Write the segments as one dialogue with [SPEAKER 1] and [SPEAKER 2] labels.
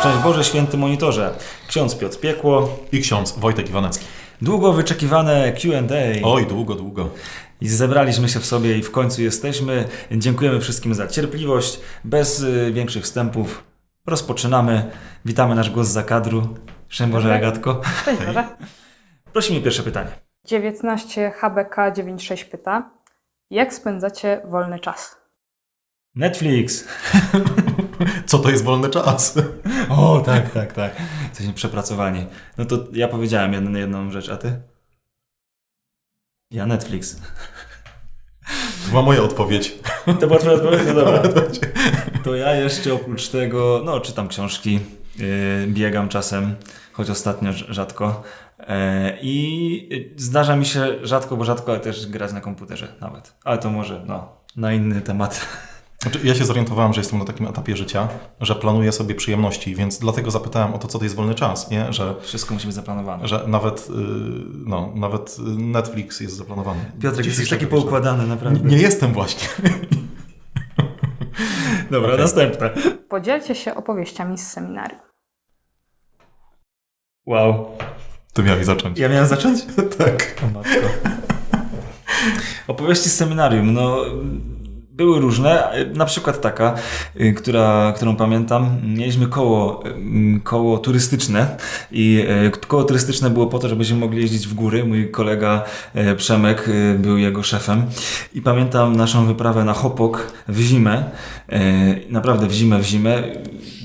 [SPEAKER 1] Szczęść Boże, święty monitorze. Ksiądz Piotr Piekło.
[SPEAKER 2] I ksiądz Wojtek Iwanecki.
[SPEAKER 1] Długo wyczekiwane Q&A.
[SPEAKER 2] Oj, długo, długo.
[SPEAKER 1] I zebraliśmy się w sobie i w końcu jesteśmy. Dziękujemy wszystkim za cierpliwość. Bez y, większych wstępów rozpoczynamy. Witamy nasz głos za kadru. Szczęść Boże, Agatko.
[SPEAKER 3] Cześć Boże.
[SPEAKER 1] Prosimy pierwsze pytanie.
[SPEAKER 3] 19 HBK 96 pyta, jak spędzacie wolny czas?
[SPEAKER 1] Netflix.
[SPEAKER 2] Co to jest wolny czas?
[SPEAKER 1] O, tak, tak, tak. Jesteśmy przepracowani. No to ja powiedziałem jedną, jedną rzecz, a ty? Ja Netflix.
[SPEAKER 2] To była moja odpowiedź.
[SPEAKER 1] To była twoja odpowiedź? No dobra. To ja jeszcze oprócz tego, no czytam książki, yy, biegam czasem, choć ostatnio rz- rzadko. Yy, I zdarza mi się rzadko, bo rzadko, ale też grać na komputerze nawet. Ale to może, no, na inny temat.
[SPEAKER 2] Znaczy, ja się zorientowałem, że jestem na takim etapie życia, że planuję sobie przyjemności, więc dlatego zapytałem o to, co to jest wolny czas, nie? Że,
[SPEAKER 1] Wszystko musi być zaplanowane.
[SPEAKER 2] że nawet, yy, no, nawet Netflix jest zaplanowany.
[SPEAKER 1] Piotrek, jesteś taki poukładany,
[SPEAKER 2] Nie,
[SPEAKER 1] naprawdę.
[SPEAKER 2] nie jestem właśnie.
[SPEAKER 1] Dobra,
[SPEAKER 2] Okej.
[SPEAKER 1] następne.
[SPEAKER 3] Podzielcie się opowieściami z seminarium.
[SPEAKER 1] Wow.
[SPEAKER 2] Ty miałeś zacząć.
[SPEAKER 1] Ja miałem zacząć?
[SPEAKER 2] tak.
[SPEAKER 1] O matko. Opowieści z seminarium, no były różne, na przykład taka, y, która, którą pamiętam, mieliśmy koło, y, koło turystyczne i y, koło turystyczne było po to, żebyśmy mogli jeździć w góry. Mój kolega y, Przemek był jego szefem i pamiętam naszą wyprawę na Hopok w zimę, naprawdę w zimę, w zimę.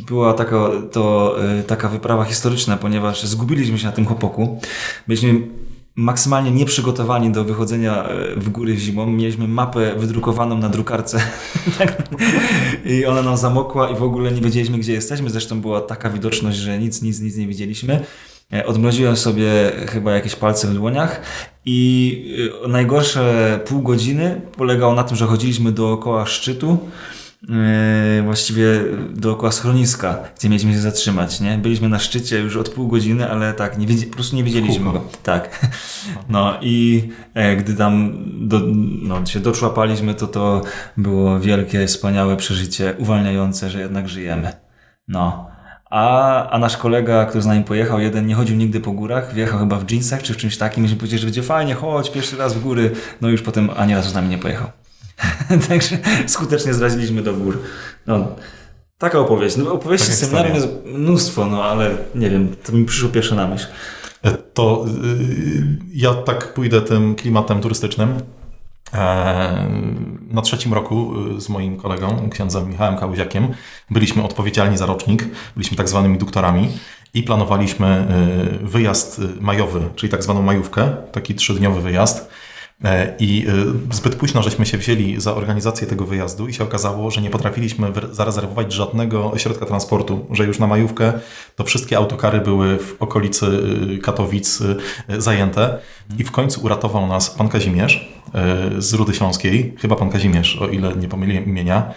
[SPEAKER 1] Była taka, to, taka wyprawa historyczna, ponieważ zgubiliśmy się na tym Hopoku. Byliśmy maksymalnie nieprzygotowani do wychodzenia e, w góry zimą. Mieliśmy mapę wydrukowaną na drukarce Tak. i ona nam zamokła i w ogóle nie wiedzieliśmy, gdzie jesteśmy. Zresztą była taka widoczność, że nic, nic, nic nie widzieliśmy. E, Odmroziłem sobie chyba jakieś palce w dłoniach i e, najgorsze pół godziny polegało na tym, że chodziliśmy dookoła szczytu, właściwie dookoła schroniska, gdzie mieliśmy się zatrzymać, nie? Byliśmy na szczycie już od pół godziny, ale tak, nie widzi, po prostu nie widzieliśmy
[SPEAKER 2] Kółko.
[SPEAKER 1] go. Tak. No i e, gdy tam do, no, się doczłapaliśmy, to to było wielkie, wspaniałe przeżycie, uwalniające, że jednak żyjemy. No. A, a nasz kolega, który z nami pojechał, jeden nie chodził nigdy po górach, wjechał chyba w jeansach czy w czymś takim, myśmy powiedzieli, że będzie fajnie, chodź, pierwszy raz w góry, no już potem ani razu z nami nie pojechał. Także skutecznie zraziliśmy do gór. No, taka opowieść. No, opowieści
[SPEAKER 2] Taka
[SPEAKER 1] z seminarium jest mnóstwo, no ale nie wiem, to mi przyszło pierwsze na myśl.
[SPEAKER 2] E, To y, ja tak pójdę tym klimatem turystycznym. E, Na trzecim roku y, z moim kolegą, księdzem Michałem Kałuziakiem, byliśmy odpowiedzialni za rocznik, byliśmy tak zwanymi doktorami i planowaliśmy y, wyjazd majowy, czyli tak zwaną majówkę, taki trzydniowy wyjazd. E, I y, zbyt późno żeśmy się wzięli za organizację tego wyjazdu i się okazało, że nie potrafiliśmy zarezerwować żadnego środka transportu, że już na majówkę to wszystkie autokary były w okolicy y, Katowic y, zajęte i w końcu uratował nas pan Kazimierz y, z Rudy Śląskiej, chyba pan Kazimierz, o ile nie pomyliłem imienia.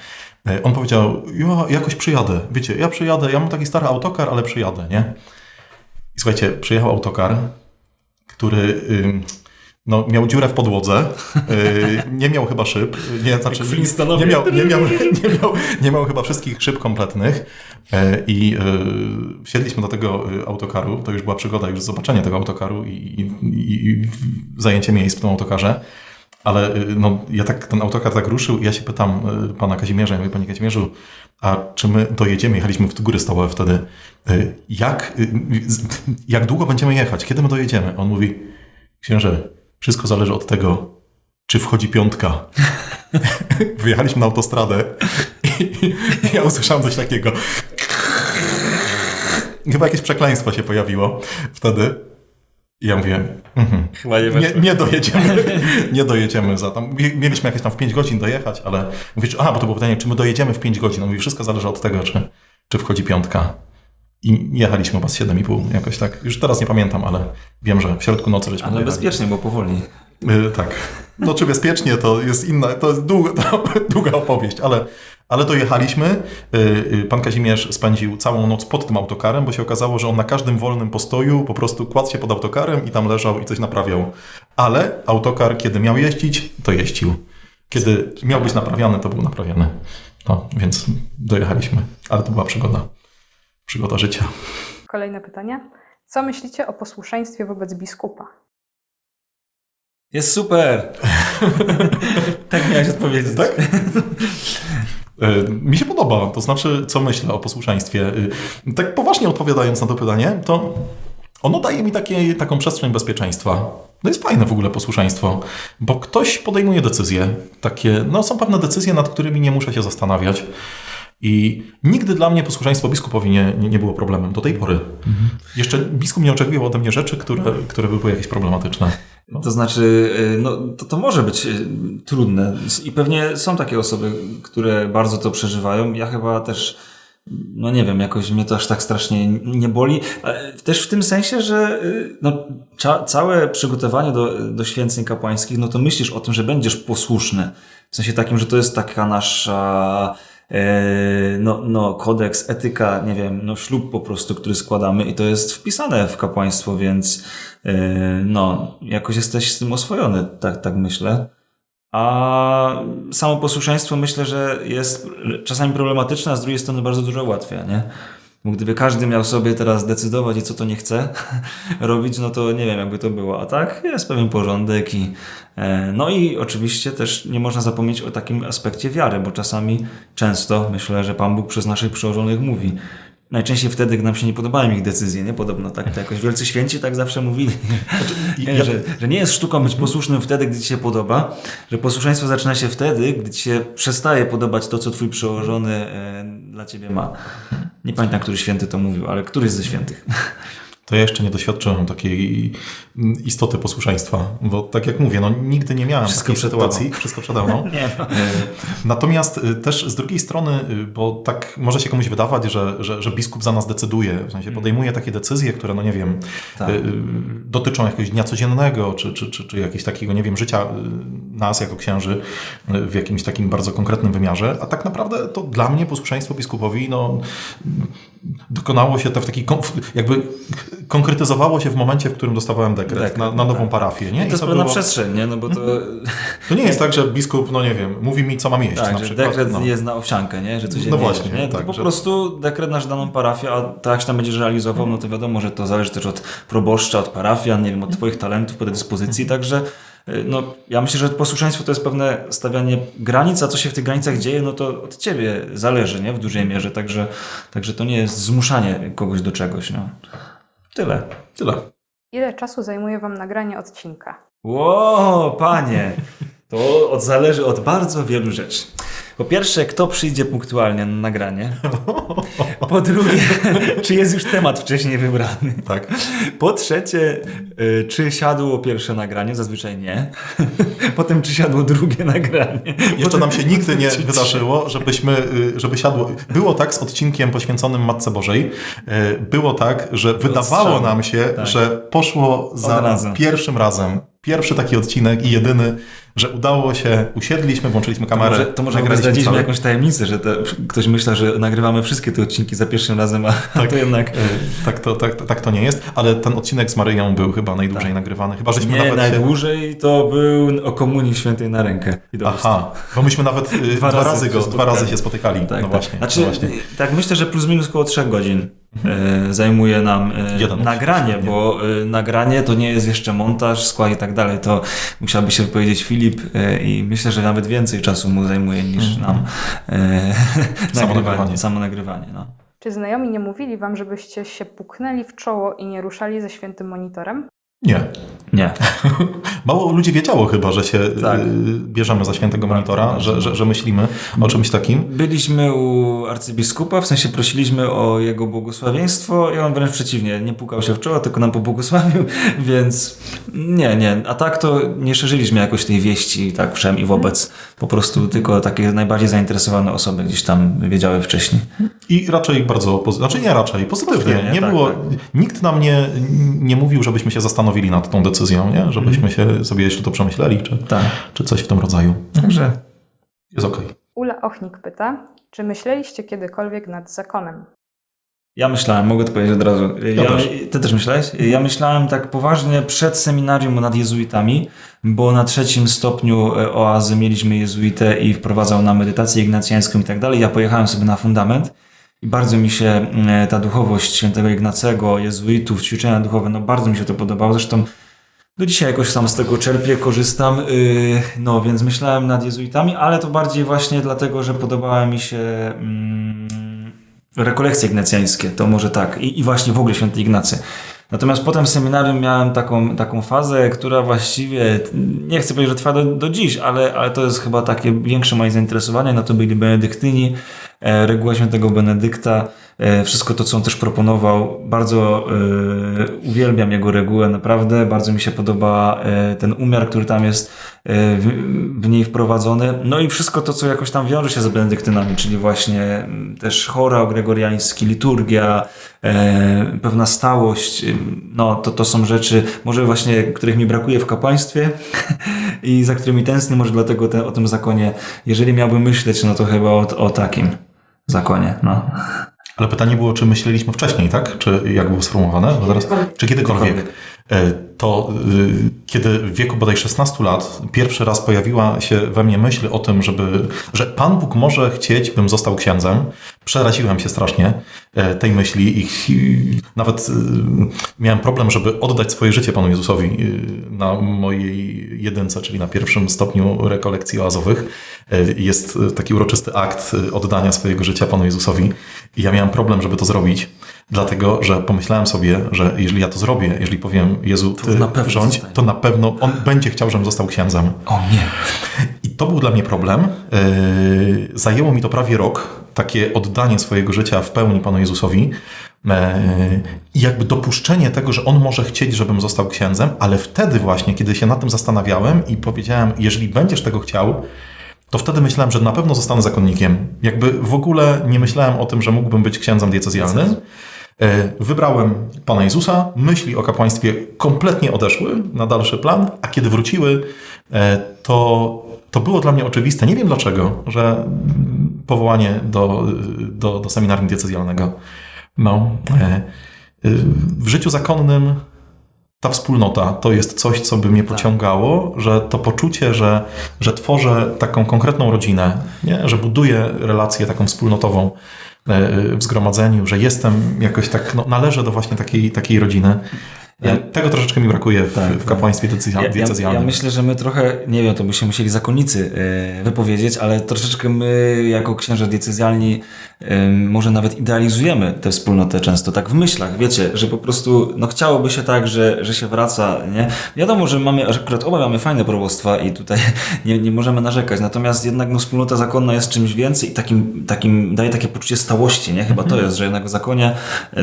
[SPEAKER 2] E, On powiedział, ja jakoś przyjadę, wiecie, ja przyjadę, ja mam taki stary autokar, ale przyjadę, nie? I słuchajcie, przyjechał autokar, który no, miał dziurę w podłodze, yy, nie miał chyba szyb, nie, znaczy, nie, miał, nie, miał, nie, miał, nie miał chyba wszystkich szyb kompletnych. Yy, i yy, wsiedliśmy do tego yy, autokaru, to już była przygoda, już zobaczenie tego autokaru i, i, i zajęcie miejsc w tym autokarze. Ale y, no, ja tak, ten autokar tak ruszył i ja się pytam y, pana Kazimierza, ja mówię, panie Kazimierzu, a czy my dojedziemy, jechaliśmy w góry stołowe wtedy, y, jak, y, jak długo będziemy jechać, kiedy my dojedziemy? On mówi, księże, wszystko zależy od tego, czy wchodzi piątka. Wyjechaliśmy na autostradę i, ja usłyszałem coś takiego. Chyba jakieś przekleństwo się pojawiło wtedy. I ja mówię, mhm.
[SPEAKER 1] Nie
[SPEAKER 2] Nie, dojedziemy. Nie dojedziemy za tam. Mie- Mieliśmy jakieś tam w 5 godzin dojechać, ale mówię, a, bo to było pytanie, czy my dojedziemy w 5 godzin? On mówi, wszystko zależy od tego, czy, czy wchodzi piątka. I jechaliśmy chyba z 7,5 jakoś tak. Już teraz nie pamiętam, ale wiem, że w środku nocy żeśmy
[SPEAKER 1] Ale
[SPEAKER 2] dojechali.
[SPEAKER 1] bezpiecznie, bo powoli.
[SPEAKER 2] Y, tak. No czy bezpiecznie to jest inna, to jest długa, to, długa opowieść, ale, ale dojechaliśmy. Y, y, Pan Kazimierz spędził całą noc pod tym autokarem, bo się okazało, że on na każdym wolnym postoju po prostu kładł się pod autokarem i tam leżał i coś naprawiał. Ale autokar, kiedy miał jeździć, to jeździł. Kiedy miał być naprawiany, to był naprawiany. No, więc dojechaliśmy. Ale to była przygoda. Przygoda życia.
[SPEAKER 3] Kolejne pytanie. Co myślicie o posłuszeństwie wobec biskupa?
[SPEAKER 1] Jest super! tak miałeś odpowiedzieć.
[SPEAKER 2] Tak? E, Mi się podoba, to znaczy, co myślę o posłuszeństwie. E, Tak poważnie odpowiadając na to pytanie, to ono daje mi takie, taką przestrzeń bezpieczeństwa. To jest fajne w ogóle posłuszeństwo, bo ktoś podejmuje decyzje. Takie, no są pewne decyzje, nad którymi nie muszę się zastanawiać. I nigdy dla mnie posłuszeństwo biskupowi nie, nie, nie było problemem do tej pory. Jeszcze biskup nie oczekiwał ode mnie rzeczy, które, które by były jakieś problematyczne.
[SPEAKER 1] To znaczy, y, no, to, to może być y, trudne i pewnie są takie osoby, które bardzo to przeżywają. Ja chyba też, no nie wiem, jakoś mnie to aż tak strasznie nie boli. ale Też w tym sensie, że y, no, cza, całe przygotowanie do, do święceń kapłańskich, no to myślisz o tym, że będziesz posłuszny. W sensie takim, że to jest taka nasza e, no, no, kodeks, etyka, nie wiem, no, ślub po prostu, który składamy i to jest wpisane w kapłaństwo, więc e, no, jakoś jesteś z tym oswojony, tak, tak myślę. A samo posłuszeństwo myślę, że jest czasami problematyczne, a z drugiej strony bardzo dużo ułatwia, nie? Bo gdyby każdy miał sobie teraz decydować i co to nie chce robić, no to nie wiem, jakby to było. A tak jest pewien porządek i e, no i oczywiście też nie można zapomnieć o takim aspekcie wiary, bo czasami, często myślę, że Pan Bóg przez naszych przełożonych mówi. Najczęściej wtedy, gdy nam się nie podobają ich decyzje, nie? Podobno tak, to jakoś wielcy święci tak zawsze mówili. Nie,
[SPEAKER 2] ja-
[SPEAKER 1] że, że nie jest sztuką być posłusznym wtedy, gdy ci się podoba, że posłuszeństwo zaczyna się wtedy, gdy ci się przestaje podobać to, co twój przełożony e, dla ciebie ma. Nie pamiętam, który święty to mówił, ale któryś ze świętych.
[SPEAKER 2] To ja jeszcze nie doświadczyłem takiej mm, istoty posłuszeństwa, bo tak jak mówię, no nigdy nie miałem
[SPEAKER 1] Wszystko
[SPEAKER 2] takiej sytuacji, wszystko przede mną.
[SPEAKER 1] Nie, no.
[SPEAKER 2] E, Natomiast y, też z drugiej strony, y, bo tak może się komuś wydawać, że, że, że biskup za nas decyduje, w sensie podejmuje takie decyzje, które, no nie wiem,
[SPEAKER 1] Tak.
[SPEAKER 2] dotyczą jakiegoś dnia codziennego, czy, czy, czy, czy jakiegoś takiego, nie wiem, życia nas jako księży w jakimś takim bardzo konkretnym wymiarze, a tak naprawdę to dla mnie posłuszeństwo biskupowi, no dokonało się to w taki, jakby konkretyzowało się w momencie, w którym dostawałem dekret,
[SPEAKER 1] Dekret,
[SPEAKER 2] na, na nową
[SPEAKER 1] tak.
[SPEAKER 2] parafię, nie?
[SPEAKER 1] I to jest
[SPEAKER 2] to
[SPEAKER 1] pewna
[SPEAKER 2] było-
[SPEAKER 1] przestrzeń, nie? No bo to,
[SPEAKER 2] to nie jest tak, że biskup, no nie wiem, mówi mi, co mam jeść na
[SPEAKER 1] tak, że
[SPEAKER 2] przykład.
[SPEAKER 1] dekret
[SPEAKER 2] no.
[SPEAKER 1] jest na owsiankę, nie? Że codziennie
[SPEAKER 2] No właśnie,
[SPEAKER 1] nie? To
[SPEAKER 2] tak,
[SPEAKER 1] po
[SPEAKER 2] że-
[SPEAKER 1] prostu dekret nasz daną parafię, a tak się tam będziesz realizował, no to wiadomo, że to zależy też od proboszcza, od parafian, nie wiem, od twoich talentów, predyspozycji, także y, no, ja myślę, że posłuszeństwo to jest pewne stawianie granic, a co się w tych granicach dzieje, no to od ciebie zależy, nie? W dużej mierze, także, także to nie jest zmuszanie kogoś do czegoś, no. Tyle.
[SPEAKER 2] Tyle.
[SPEAKER 3] Ile czasu zajmuje Wam nagranie odcinka?
[SPEAKER 1] Ło, panie! To od, zależy od bardzo wielu rzeczy. Po pierwsze, kto przyjdzie punktualnie na nagranie. Po drugie, czy jest już temat wcześniej wybrany.
[SPEAKER 2] Tak.
[SPEAKER 1] Po trzecie, y, czy siadło pierwsze nagranie? Zazwyczaj nie. Potem, czy siadło drugie nagranie.
[SPEAKER 2] Jeszcze nam się nigdy nie wydarzyło, żebyśmy, y, żeby siadło. Było tak z odcinkiem poświęconym Matce Bożej. y, Było tak, że wydawało nam się,
[SPEAKER 1] Tak.
[SPEAKER 2] że poszło za
[SPEAKER 1] razu.
[SPEAKER 2] pierwszym razem. Pierwszy taki odcinek i jedyny, że udało się, usiedliśmy, włączyliśmy
[SPEAKER 1] To
[SPEAKER 2] kamerę.
[SPEAKER 1] może, to może zdradziliśmy
[SPEAKER 2] cały-
[SPEAKER 1] jakąś tajemnicę, że to, ktoś myślał, że nagrywamy wszystkie te odcinki za pierwszym razem, a to jednak...
[SPEAKER 2] Y, Tak to, tak, tak to nie jest, ale ten odcinek z Maryją był chyba najdłużej nagrywany. Chyba żeśmy
[SPEAKER 1] Tak. Nie,
[SPEAKER 2] nawet się...
[SPEAKER 1] najdłużej to był o komunii świętej na rękę.
[SPEAKER 2] Aha, bo myśmy nawet y, dwa,
[SPEAKER 1] razy
[SPEAKER 2] razy,
[SPEAKER 1] się
[SPEAKER 2] go, dwa razy się spotykali.
[SPEAKER 1] Tak,
[SPEAKER 2] no
[SPEAKER 1] tak.
[SPEAKER 2] właśnie.
[SPEAKER 1] Znaczy,
[SPEAKER 2] no właśnie.
[SPEAKER 1] tak myślę, że plus minus około 3 godzin e, zajmuje nam e,
[SPEAKER 2] Jeden
[SPEAKER 1] nagranie, bo e, nagranie to nie jest jeszcze montaż, skład i tak dalej. To musiałby się wypowiedzieć Filip e, i myślę, że nawet więcej czasu mu zajmuje niż nam e,
[SPEAKER 2] Samo
[SPEAKER 1] nagrywanie,
[SPEAKER 2] nagrywanie.
[SPEAKER 1] Samo nagrywanie no.
[SPEAKER 3] Czy znajomi nie mówili Wam, żebyście się puknęli w czoło i nie ruszali ze świętym monitorem?
[SPEAKER 2] Nie.
[SPEAKER 1] Nie.
[SPEAKER 2] Mało ludzi wiedziało chyba, że się
[SPEAKER 1] Tak.
[SPEAKER 2] y, bierzemy za świętego
[SPEAKER 1] Bardzo,
[SPEAKER 2] monitora,
[SPEAKER 1] bardzo.
[SPEAKER 2] że, że, że myślimy o czymś takim.
[SPEAKER 1] Byliśmy u arcybiskupa, w sensie prosiliśmy o jego błogosławieństwo i on wręcz przeciwnie, nie pukał się w czoło, tylko nam pobłogosławił, więc nie, nie. A tak to nie szerzyliśmy jakoś tej wieści tak wszem i wobec. Po prostu tylko takie najbardziej zainteresowane osoby gdzieś tam wiedziały wcześniej.
[SPEAKER 2] I raczej bardzo, znaczy nie raczej, pozytywnie.
[SPEAKER 1] Pozytywnie,
[SPEAKER 2] nie
[SPEAKER 1] tak,
[SPEAKER 2] było,
[SPEAKER 1] tak.
[SPEAKER 2] Nikt nam nie, nie mówił, żebyśmy się zastanowili nad tą decyzją, nie? żebyśmy się sobie jeszcze to przemyśleli, czy,
[SPEAKER 1] Tak.
[SPEAKER 2] czy coś w tym rodzaju.
[SPEAKER 1] Także
[SPEAKER 2] Jest okej.
[SPEAKER 3] Ula Ochnik pyta, czy myśleliście kiedykolwiek nad zakonem?
[SPEAKER 1] Ja myślałem, mogę to powiedzieć od razu. Ja,
[SPEAKER 2] też.
[SPEAKER 1] ty też myślałeś? Ja myślałem tak poważnie przed seminarium nad jezuitami, bo na trzecim stopniu e, oazy mieliśmy jezuitę i wprowadzał na medytację ignacjańską i tak dalej. Ja pojechałem sobie na fundament I bardzo mi się e, ta duchowość świętego Ignacego, jezuitów, ćwiczenia duchowe, no bardzo mi się to podobało. Zresztą do dzisiaj jakoś tam z tego czerpię, korzystam. Yy, no więc myślałem nad jezuitami, ale to bardziej właśnie dlatego, że podobała mi się mm, rekolekcje ignacjańskie, to może tak. I, I właśnie w ogóle święty Ignacy. Natomiast potem w seminarium miałem taką, taką fazę, która właściwie, nie chcę powiedzieć, że trwa do, do dziś, ale, ale to jest chyba takie większe moje zainteresowanie. No to byli benedyktyni, e, reguła świętego Benedykta, e, wszystko to, co on też proponował. Bardzo e, uwielbiam jego regułę, naprawdę. Bardzo mi się podoba ten umiar, który tam jest w, niej wprowadzony. No i wszystko to, co jakoś tam wiąże się z benedyktynami, czyli właśnie też chorał gregoriański, liturgia, pewna stałość. No to, to są rzeczy, może właśnie, których mi brakuje w kapłaństwie i za którymi tęsknię, może dlatego te, o tym zakonie, jeżeli miałbym myśleć, no to chyba o, o takim zakonie, no.
[SPEAKER 2] Ale pytanie było, czy myśleliśmy wcześniej, tak? Czy jak było sformułowane? Zaraz, czy kiedykolwiek? E, To y, kiedy w wieku bodaj 16 lat pierwszy raz pojawiła się we mnie myśl o tym, żeby, że Pan Bóg może chcieć, bym został księdzem, przeraziłem się strasznie e, tej myśli i nawet miałem problem, żeby oddać swoje życie Panu Jezusowi na mojej jedynce, czyli na pierwszym stopniu rekolekcji oazowych. E, Jest taki uroczysty akt oddania swojego życia Panu Jezusowi i ja miałem problem, żeby to zrobić. Dlatego, że pomyślałem sobie, że jeżeli ja to zrobię, jeżeli powiem Jezu, ty
[SPEAKER 1] na pewno
[SPEAKER 2] rządź,
[SPEAKER 1] zostanie.
[SPEAKER 2] to na pewno on będzie chciał, żebym został księdzem.
[SPEAKER 1] O nie.
[SPEAKER 2] I to był dla mnie problem. Yy, Zajęło mi to prawie rok, takie oddanie swojego życia w pełni Panu Jezusowi. Yy, I jakby dopuszczenie tego, że On może chcieć, żebym został księdzem, ale wtedy właśnie, kiedy się nad tym zastanawiałem i powiedziałem, jeżeli będziesz tego chciał, to wtedy myślałem, że na pewno zostanę zakonnikiem. Jakby w ogóle nie myślałem o tym, że mógłbym być księdzem diecezjalnym. E, Wybrałem Pana Jezusa, myśli o kapłaństwie kompletnie odeszły na dalszy plan, a kiedy wróciły, e, to, to było dla mnie oczywiste, nie wiem dlaczego, że powołanie do, do, do seminarium diecezjalnego. No, e, w życiu zakonnym ta wspólnota to jest coś, co by mnie pociągało, że to poczucie, że, że tworzę taką konkretną rodzinę, nie? że buduję relację taką wspólnotową e, w zgromadzeniu, że jestem jakoś tak, no, należę do właśnie takiej, takiej rodziny.
[SPEAKER 1] Ja-
[SPEAKER 2] Tego troszeczkę mi brakuje w,
[SPEAKER 1] Tak,
[SPEAKER 2] w
[SPEAKER 1] tak.
[SPEAKER 2] kapłaństwie decyzja-
[SPEAKER 1] Ja, ja,
[SPEAKER 2] diecezjalnym.
[SPEAKER 1] ja myślę, że my trochę, nie wiem, to by się musieli zakonnicy e, wypowiedzieć, ale troszeczkę my jako księża diecezjalni e, może nawet idealizujemy tę wspólnotę często, tak w myślach, wiecie, że po prostu no chciałoby się tak, że, że się wraca, nie? Wiadomo, że mamy, że akurat oba mamy fajne probostwa i tutaj nie, nie możemy narzekać, natomiast jednak no, wspólnota zakonna jest czymś więcej i takim, takim daje takie poczucie stałości, nie? Chyba to jest, że jednak w zakonie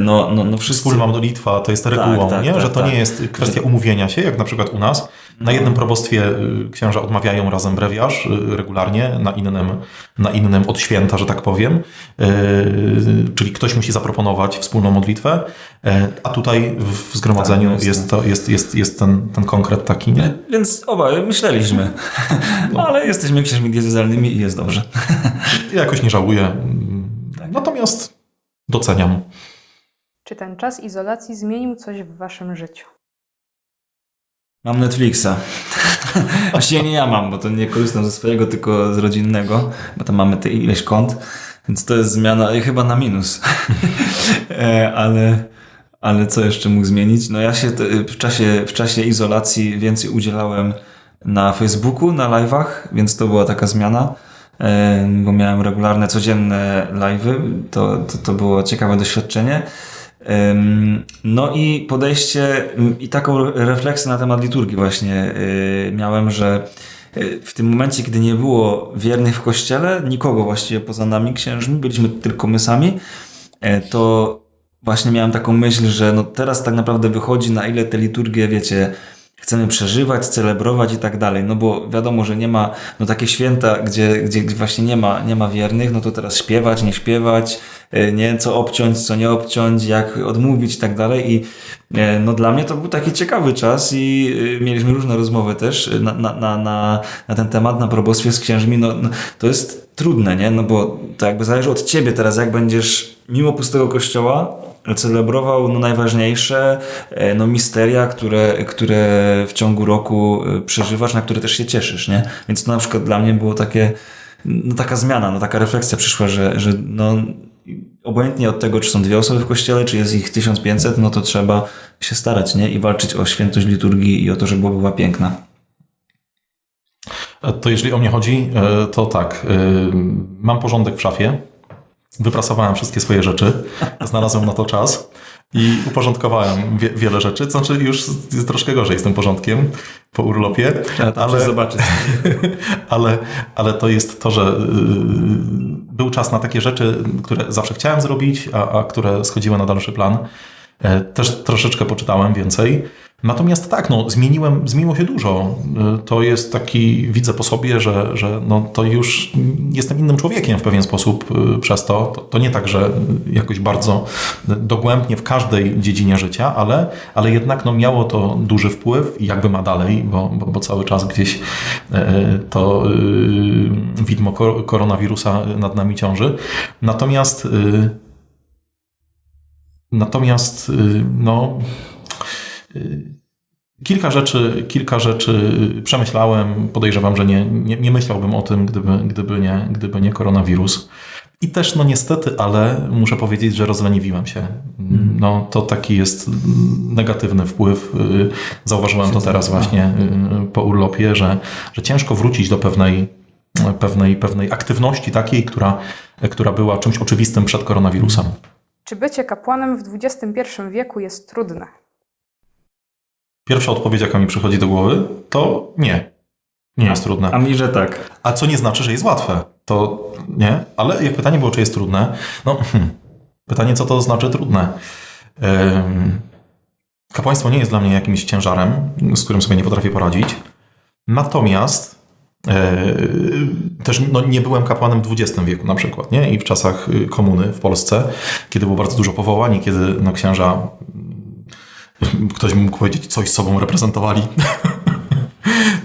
[SPEAKER 1] no, no, no wszyscy...
[SPEAKER 2] Wspólna modlitwa to jest regułą,
[SPEAKER 1] tak,
[SPEAKER 2] nie?
[SPEAKER 1] tak,
[SPEAKER 2] że to
[SPEAKER 1] tak.
[SPEAKER 2] nie jest kwestia umówienia się, jak na przykład u nas. Na jednym probostwie y, księża odmawiają razem brewiarz y, regularnie, na innym, na innym od święta, że tak powiem. Y, Czyli ktoś musi zaproponować wspólną modlitwę, a tutaj w- zgromadzeniu
[SPEAKER 1] Tak,
[SPEAKER 2] jest, to, jest, jest, jest ten, ten konkret taki, nie?
[SPEAKER 1] Więc obaj myśleliśmy, no, ale jesteśmy księżmi diecezjalnymi i jest dobrze.
[SPEAKER 2] Ja jakoś nie żałuję. mm, Natomiast doceniam.
[SPEAKER 3] Czy ten czas izolacji zmienił coś w waszym życiu?
[SPEAKER 1] Mam Netflixa. Właściwie nie ja mam, bo to nie korzystam ze swojego, tylko z rodzinnego, bo tam mamy te ileś kont, więc to jest zmiana i chyba na minus. E, ale, ale co jeszcze mógł zmienić? No ja się te- w czasie, w czasie izolacji więcej udzielałem na Facebooku, na live'ach, więc to była taka zmiana, e, bo miałem regularne, codzienne live'y. To, to, to było ciekawe doświadczenie. No i podejście i taką refleksję na temat liturgii właśnie y, miałem, że y, w tym momencie, kiedy nie było wiernych w kościele, nikogo właściwie poza nami księżmi, byliśmy tylko my sami, e, to właśnie miałem taką myśl, że no teraz tak naprawdę wychodzi na ile te liturgie, wiecie, chcemy przeżywać, celebrować i tak dalej, no bo wiadomo, że nie ma, no takie święta, gdzie, gdzie właśnie nie ma, nie ma wiernych, no to teraz śpiewać, nie śpiewać, e, nie, co obciąć, co nie obciąć, jak odmówić i tak dalej. I e, no dla mnie to był taki ciekawy czas i e, mieliśmy różne rozmowy też na, na, na, na, na ten temat, na probostwie z księżmi, no, no to jest trudne, nie, no bo to jakby zależy od ciebie teraz, jak będziesz mimo pustego kościoła celebrował no, najważniejsze e, no, misteria, które, które w ciągu roku e, przeżywasz, na które też się cieszysz, nie? Więc to na przykład dla mnie było takie, no taka zmiana, no taka refleksja przyszła, że, że no obojętnie od tego, czy są dwie osoby w kościele, czy jest ich 1500, no to trzeba się starać, nie? I walczyć o świętość liturgii i o to, żeby była piękna.
[SPEAKER 2] To jeżeli o mnie chodzi, e, to tak. Mam porządek w szafie. Wyprasowałem wszystkie swoje rzeczy. Znalazłem na to czas. I uporządkowałem wie, wiele rzeczy. To znaczy już jest troszkę gorzej z tym porządkiem po urlopie.
[SPEAKER 1] Trzeba
[SPEAKER 2] ale,
[SPEAKER 1] zobaczyć.
[SPEAKER 2] ale, ale to jest to, że y, był czas na takie rzeczy, które zawsze chciałem zrobić, a, a które schodziły na dalszy plan. E, Też troszeczkę poczytałem więcej. Natomiast tak, no, zmieniłem, zmieniło się dużo. E, To jest taki, widzę po sobie, że, że no, to już jestem innym człowiekiem w pewien sposób e, przez to. to. To nie tak, że jakoś bardzo dogłębnie w każdej dziedzinie życia, ale, ale jednak no, miało to duży wpływ i jakby ma dalej, bo, bo, bo cały czas gdzieś e, to widmo kor- koronawirusa nad nami ciąży. Natomiast Natomiast y, no, y, kilka rzeczy, kilka rzeczy przemyślałem. Podejrzewam, że nie, nie, nie myślałbym o tym, gdyby, gdyby, nie, gdyby nie koronawirus. I też, no niestety, ale muszę powiedzieć, że rozleniwiłem się. No, to taki jest negatywny wpływ. Zauważyłem to teraz właśnie y, po urlopie, że, że ciężko wrócić do pewnej, pewnej, pewnej aktywności takiej, która, która była czymś oczywistym przed koronawirusem.
[SPEAKER 3] Czy bycie kapłanem w XXI wieku jest trudne?
[SPEAKER 2] Pierwsza odpowiedź, jaka mi przychodzi do głowy, to nie. Nie jest trudne.
[SPEAKER 1] A mi, że tak.
[SPEAKER 2] A co nie znaczy, że jest łatwe. To nie. Ale jak pytanie było, czy jest trudne, no hmm, pytanie, co to znaczy trudne. Kapłaństwo nie jest dla mnie jakimś ciężarem, z którym sobie nie potrafię poradzić. Natomiast yy, też no, nie byłem kapłanem w XX wieku na przykład, nie? I w czasach y, komuny w Polsce, kiedy było bardzo dużo powołań i kiedy no, księża, ktoś by mógł powiedzieć, coś sobą reprezentowali.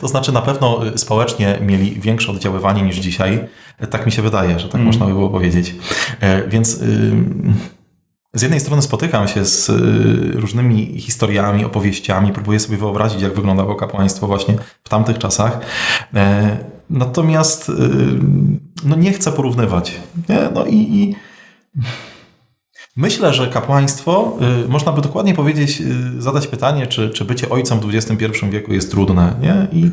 [SPEAKER 2] To znaczy na pewno y, społecznie mieli większe oddziaływanie niż dzisiaj. E, Tak mi się wydaje, że tak można by było powiedzieć. E, Więc z jednej strony spotykam się z y, różnymi historiami, opowieściami, próbuję sobie wyobrazić, jak wyglądało kapłaństwo właśnie w tamtych czasach. E, Natomiast no nie chcę porównywać. No i, i Myślę, że kapłaństwo, y, można by dokładnie powiedzieć, y, zadać pytanie, czy, czy bycie ojcem w XXI wieku jest trudne, nie? I,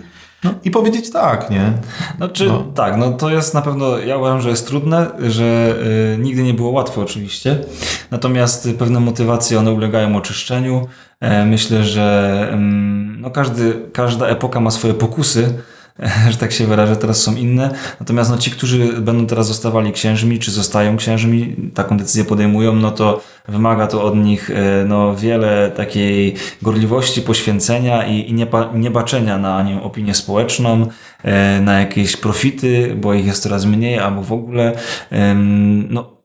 [SPEAKER 2] i powiedzieć tak, nie?
[SPEAKER 1] Znaczy,
[SPEAKER 2] No.
[SPEAKER 1] tak, no to jest na pewno, ja uważam, że jest trudne, że y, nigdy nie było łatwo oczywiście, natomiast y, pewne motywacje, one ulegają oczyszczeniu. E, myślę, że ym, no każdy, każda epoka ma swoje pokusy, że tak się wyrażę, teraz są inne. Natomiast no, ci, którzy będą teraz zostawali księżmi, czy zostają księżmi, taką decyzję podejmują, no to wymaga to od nich e, no, wiele takiej gorliwości, poświęcenia i, i niepa, niebaczenia na nią opinię społeczną, e, na jakieś profity, bo ich jest coraz mniej, albo w ogóle. No,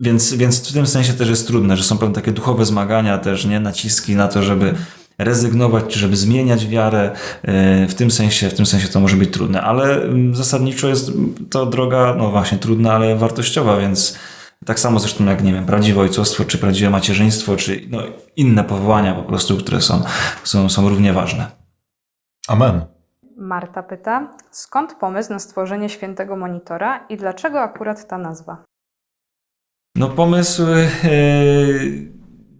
[SPEAKER 1] więc, więc w tym sensie też jest trudne, że są pewne takie duchowe zmagania też, nie? Naciski na to, żeby rezygnować, czy żeby zmieniać wiarę. E, W tym sensie, w tym sensie to może być trudne, ale mm, zasadniczo jest to droga, no właśnie, trudna, ale wartościowa, więc tak samo zresztą jak, nie wiem, prawdziwe ojcostwo, czy prawdziwe macierzyństwo, czy no, inne powołania po prostu, które są, są, są równie ważne.
[SPEAKER 2] Amen.
[SPEAKER 3] Marta pyta, skąd pomysł na stworzenie świętego monitora i dlaczego akurat ta nazwa?
[SPEAKER 1] No pomysł e,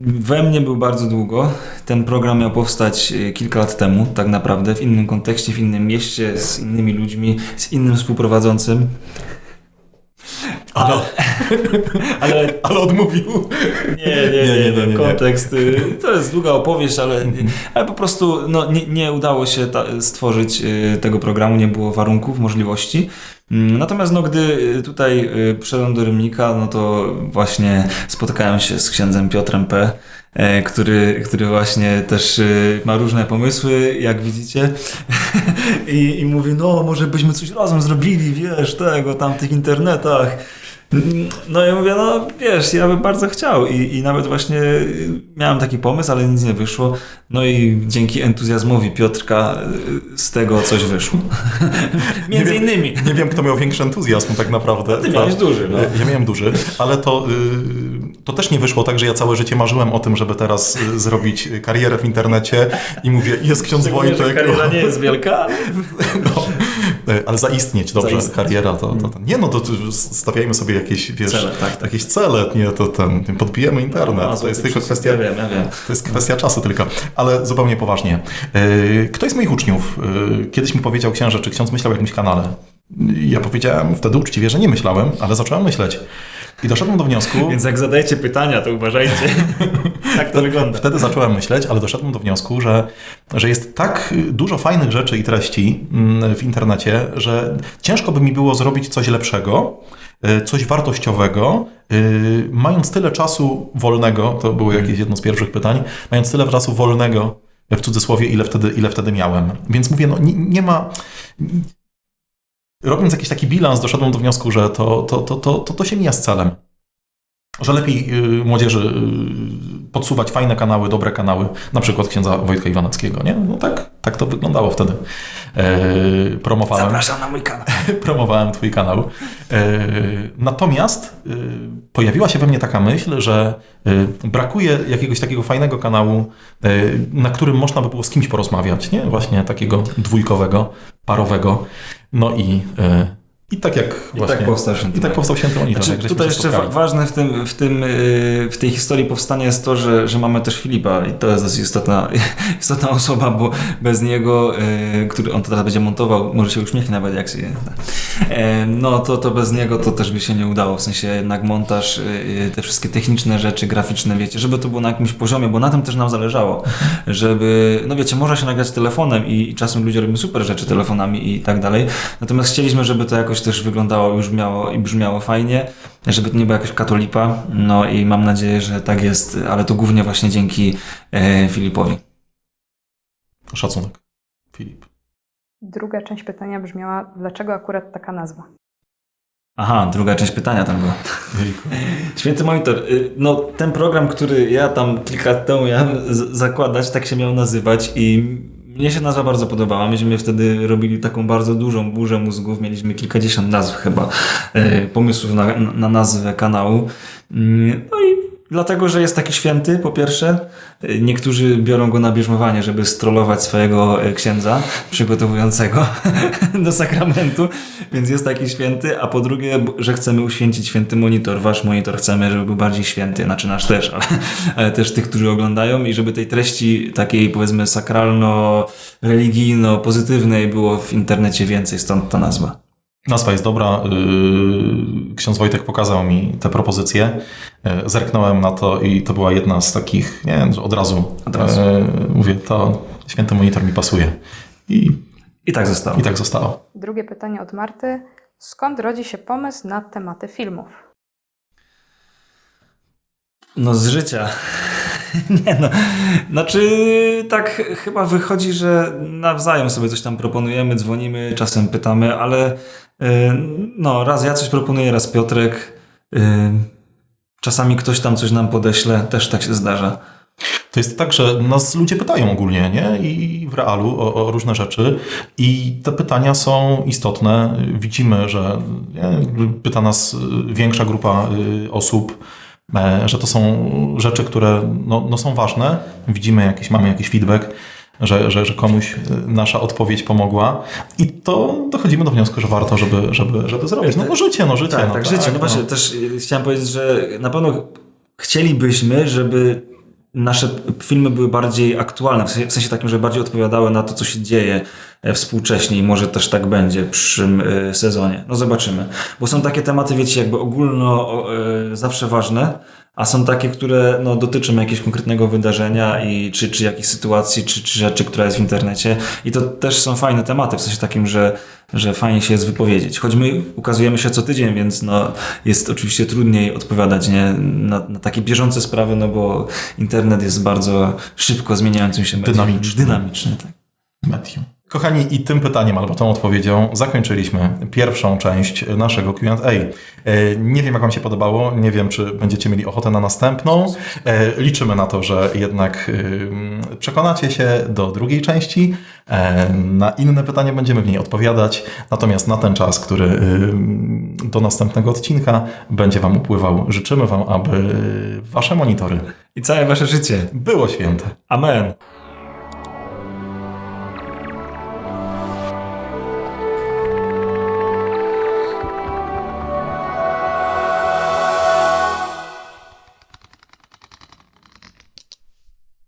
[SPEAKER 1] we mnie był bardzo długo. Ten program miał powstać e, kilka lat temu, tak naprawdę, w innym kontekście, w innym mieście, z innymi ludźmi, z innym współprowadzącym.
[SPEAKER 2] Ale,
[SPEAKER 1] Ale
[SPEAKER 2] ale odmówił.
[SPEAKER 1] nie, nie, nie,
[SPEAKER 2] Nie, nie,
[SPEAKER 1] kontekst. y, To jest długa opowieść, ale, ale po prostu no, nie, nie udało się stworzyć y, tego programu, nie było warunków, możliwości. Mm, Natomiast no, gdy y, tutaj y, przyszedłem do Rymnika, no to właśnie spotykałem się z księdzem Piotrem P., e, który, który właśnie też y, ma różne pomysły, jak widzicie. I, I mówi, no może byśmy coś razem zrobili, wiesz, tego, tam w tych internetach. No ja mówię, no wiesz, ja bym bardzo chciał i, i nawet właśnie miałem taki pomysł, ale nic nie wyszło. No i dzięki entuzjazmowi Piotrka y, z tego coś wyszło. Między
[SPEAKER 2] wiem.
[SPEAKER 1] innymi.
[SPEAKER 2] Nie wiem, kto miał większy entuzjazm tak naprawdę.
[SPEAKER 1] Ty miałeś duży, no.
[SPEAKER 2] Ja miałem duży, ale to, y, to też nie wyszło tak, że ja całe życie marzyłem o tym, żeby teraz y, zrobić karierę w internecie i mówię, jest ksiądz Wojtek.
[SPEAKER 1] kariera nie jest wielka, ale
[SPEAKER 2] No, Ale zaistnieć dobrze,
[SPEAKER 1] Zaistnieć.
[SPEAKER 2] kariera to, to, to nie no, to stawiajmy sobie jakieś, wiesz,
[SPEAKER 1] Cele, tak, tak.
[SPEAKER 2] jakieś cele, nie, to ten, podbijemy internet,
[SPEAKER 1] No,
[SPEAKER 2] to jest tylko kwestia,
[SPEAKER 1] Ja wiem, ja wiem.
[SPEAKER 2] to jest kwestia czasu tylko, ale zupełnie poważnie. E, Ktoś z moich uczniów e, kiedyś mi powiedział, księże, czy ksiądz myślał o jakimś kanale? Ja powiedziałem wtedy uczciwie, że nie myślałem, ale zacząłem myśleć. I doszedłem do wniosku,
[SPEAKER 1] Więc jak zadajecie pytania, to uważajcie. tak to wygląda.
[SPEAKER 2] Wtedy zacząłem myśleć, ale doszedłem do wniosku, że, że jest tak dużo fajnych rzeczy i treści mm, w internecie, że ciężko by mi było zrobić coś lepszego, y, coś wartościowego, y, mając tyle czasu wolnego, to było jakieś jedno z pierwszych pytań, mając tyle czasu wolnego, w cudzysłowie, ile wtedy, ile wtedy miałem. Więc mówię, no nie, nie ma... Robiąc jakiś taki bilans, doszedłem do wniosku, że to, to, to, to, to, to się mija z celem. Że lepiej y, młodzieży y, podsuwać fajne kanały, dobre kanały, na przykład księdza Wojtka Iwaneckiego, nie? No tak, tak to wyglądało wtedy. E, promowałem,
[SPEAKER 1] Zapraszam na mój kanał.
[SPEAKER 2] promowałem twój kanał. E, natomiast y, pojawiła się we mnie taka myśl, że brakuje jakiegoś takiego fajnego kanału, y, na którym można by było z kimś porozmawiać, nie? Właśnie takiego dwójkowego, parowego. No i, y, i tak jak
[SPEAKER 1] I
[SPEAKER 2] właśnie...
[SPEAKER 1] tak powstał święty
[SPEAKER 2] I tak powstał Święty Monitor.
[SPEAKER 1] Znaczy, tutaj jeszcze
[SPEAKER 2] spotkali.
[SPEAKER 1] ważne w, tym, w, tym, yy, w tej historii powstania jest to, że, że mamy też Filipa i to jest dosyć istotna, istotna osoba, bo bez niego, yy, który on to teraz będzie montował, może się uśmiechnie nawet jak się... Yy, no to, to bez niego to też by się nie udało, w sensie jednak montaż, yy, te wszystkie techniczne rzeczy, graficzne, wiecie, żeby to było na jakimś poziomie, bo na tym też nam zależało, żeby, no wiecie, można się nagrać telefonem i, i czasem ludzie robią super rzeczy telefonami i tak dalej, natomiast chcieliśmy, żeby to jakoś też wyglądało już miało i brzmiało fajnie, żeby to nie była jakaś katolipa, no i mam nadzieję, że tak jest, ale to głównie właśnie dzięki e, Filipowi.
[SPEAKER 2] Szacunek. Filip.
[SPEAKER 3] Druga część pytania brzmiała, dlaczego akurat taka nazwa?
[SPEAKER 1] Aha, druga część pytania tam była. Święty Monitor, y, no ten program, który ja tam kilka lat temu miałem zakładać, tak się miał nazywać i mnie się nazwa bardzo podobała. Myśmy wtedy robili taką bardzo dużą burzę mózgów, mieliśmy kilkadziesiąt nazw chyba, y, pomysłów na, na nazwę kanału. Mm, No i dlatego, że jest taki święty, po pierwsze. Y, Niektórzy biorą go na bierzmowanie, żeby strollować swojego y, księdza przygotowującego do sakramentu, więc jest taki święty, a po drugie, że chcemy uświęcić święty monitor. Wasz monitor chcemy, żeby był bardziej święty, znaczy nasz też, ale, ale też tych, którzy oglądają i żeby tej treści takiej powiedzmy sakralno-religijno-pozytywnej było w internecie więcej, stąd ta nazwa.
[SPEAKER 2] Nazwa jest dobra. Ksiądz Wojtek pokazał mi te propozycje. Yy, Zerknąłem na to i to była jedna z takich, nie wiem, od razu.
[SPEAKER 1] Od razu.
[SPEAKER 2] Yy, Mówię, to święty monitor mi pasuje. I,
[SPEAKER 1] I tak zostało.
[SPEAKER 2] I tak zostało.
[SPEAKER 3] Drugie pytanie od Marty. Skąd rodzi się pomysł na tematy filmów?
[SPEAKER 1] No z życia. Nie no. Znaczy tak chyba wychodzi, że nawzajem sobie coś tam proponujemy, dzwonimy, czasem pytamy, ale no raz ja coś proponuję, raz Piotrek. y, Czasami ktoś tam coś nam podeśle, też tak się zdarza.
[SPEAKER 2] To jest tak, że nas ludzie pytają ogólnie, nie? I w realu o, o różne rzeczy. I te pytania są istotne. Widzimy, że nie? pyta nas większa grupa y, osób, e, że to są rzeczy, które no, no są ważne. Widzimy jakiś, mamy jakiś feedback, że, że, że komuś y, nasza odpowiedź pomogła. I to dochodzimy do wniosku, że warto, żeby, żeby, żeby zrobić. No, no życie, no życie.
[SPEAKER 1] Tak,
[SPEAKER 2] no,
[SPEAKER 1] tak, życie. No właśnie, też y, chciałem powiedzieć, że na pewno chcielibyśmy, żeby nasze filmy były bardziej aktualne, w sensie, w sensie takim, że bardziej odpowiadały na to, co się dzieje e, współcześnie i może też tak będzie w przyszłym e, sezonie. No zobaczymy. Bo są takie tematy, wiecie, jakby ogólno e, zawsze ważne, a są takie, które no, dotyczą jakiegoś konkretnego wydarzenia i czy, czy jakiejś sytuacji, czy, czy rzeczy, która jest w internecie. I to też są fajne tematy, w sensie takim, że, że fajnie się jest wypowiedzieć. Choć my ukazujemy się co tydzień, więc no, jest oczywiście trudniej odpowiadać nie, na, na takie bieżące sprawy, no bo internet jest bardzo szybko zmieniającym się medium.
[SPEAKER 2] Dynamiczny.
[SPEAKER 1] Dynamiczny, tak.
[SPEAKER 2] medium. Kochani, i tym pytaniem albo tą odpowiedzią zakończyliśmy pierwszą część naszego QA. E, Nie wiem, jak Wam się podobało, nie wiem, czy będziecie mieli ochotę na następną. E, Liczymy na to, że jednak ym, przekonacie się do drugiej części. E, Na inne pytania będziemy w niej odpowiadać, natomiast na ten czas, który do następnego odcinka będzie Wam upływał, życzymy Wam, aby Wasze monitory
[SPEAKER 1] I całe wasze życie.
[SPEAKER 2] było święte.
[SPEAKER 1] Amen.